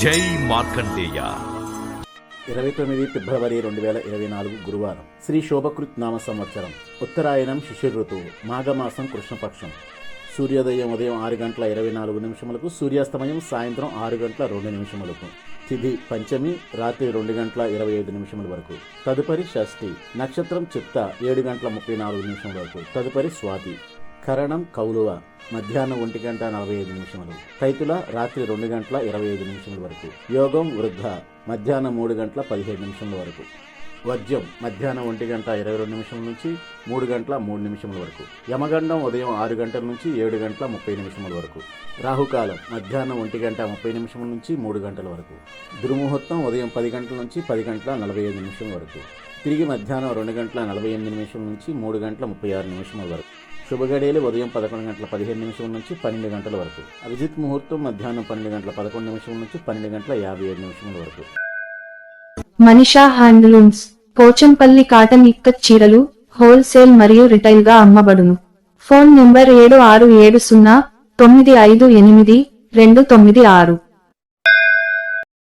జై మార్కండేయ. ఇరవై తొమ్మిది ఫిబ్రవరి రెండు వేల ఇరవై నాలుగు గురువారం. శ్రీ శోభకృత్ నామ సంవత్సరం. ఉత్తరాయణం శిశిర ఋతువు. మాఘమాసం కృష్ణపక్షం. సూర్యోదయం ఉదయం ఆరు గంటల ఇరవై నాలుగు నిమిషములకు సూర్యాస్తమయం సాయంత్రం ఆరు గంటల రెండు నిమిషములకు. తిథి పంచమి రాత్రి రెండు గంటల ఇరవై ఐదు నిమిషముల వరకు. తదుపరి షష్ఠి నక్షత్రం చిత్త ఏడు గంటల ముప్పై నాలుగు నిమిషముల వరకు. తదుపరి స్వాతి. కరణం కౌలువ. మధ్యాహ్నం ఒంటి గంట నలభై ఐదు నిమిషములు. తైతుల రాత్రి రెండు గంటల ఇరవై ఐదు నిమిషముల వరకు. యోగం వృద్ధ. మధ్యాహ్నం మూడు గంటల పదిహేడు నిమిషముల వరకు. వర్జ్యం మధ్యాహ్నం ఒంటి గంట ఇరవై రెండు నిమిషం నుంచి మూడు గంటల మూడు నిమిషముల వరకు. యమగండం ఉదయం ఆరు గంటల నుంచి ఏడు గంటల ముప్పై నిమిషముల వరకు. రాహుకాలం. మధ్యాహ్నం ఒంటి గంట ముప్పై నిమిషముల నుంచి మూడు గంటల వరకు. దుర్ముహూర్తం ఉదయం పది గంటల నుంచి పది గంటల నలభై ఐదు నిమిషం వరకు. తిరిగి మధ్యాహ్నం రెండు గంటల నలభై ఎనిమిది నిమిషం నుంచి మూడు గంటల ముప్పై ఆరు నిమిషముల వరకు. శుభగడియలు ఉదయం పదకొండు గంటల పదిహేను నిమిషం నుంచి పన్నెండు గంటల వరకు. అభిజిత్ ముహూర్తం మధ్యాహ్నం పన్నెండు గంటల పదకొండు నిమిషం నుంచి పన్నెండు గంటల యాభై ఏడు నిమిషముల వరకు. మనిషా హ్యాండ్లూమ్స్ పోచంపల్లి కాటన్ ఇక్కత్ చీరలు హోల్సేల్ మరియు రిటైల్గా అమ్మబడును. ఫోన్ నెంబర్ ఏడు ఆరు ఏడు సున్నా తొమ్మిది ఐదు ఎనిమిది రెండు తొమ్మిది ఆరు.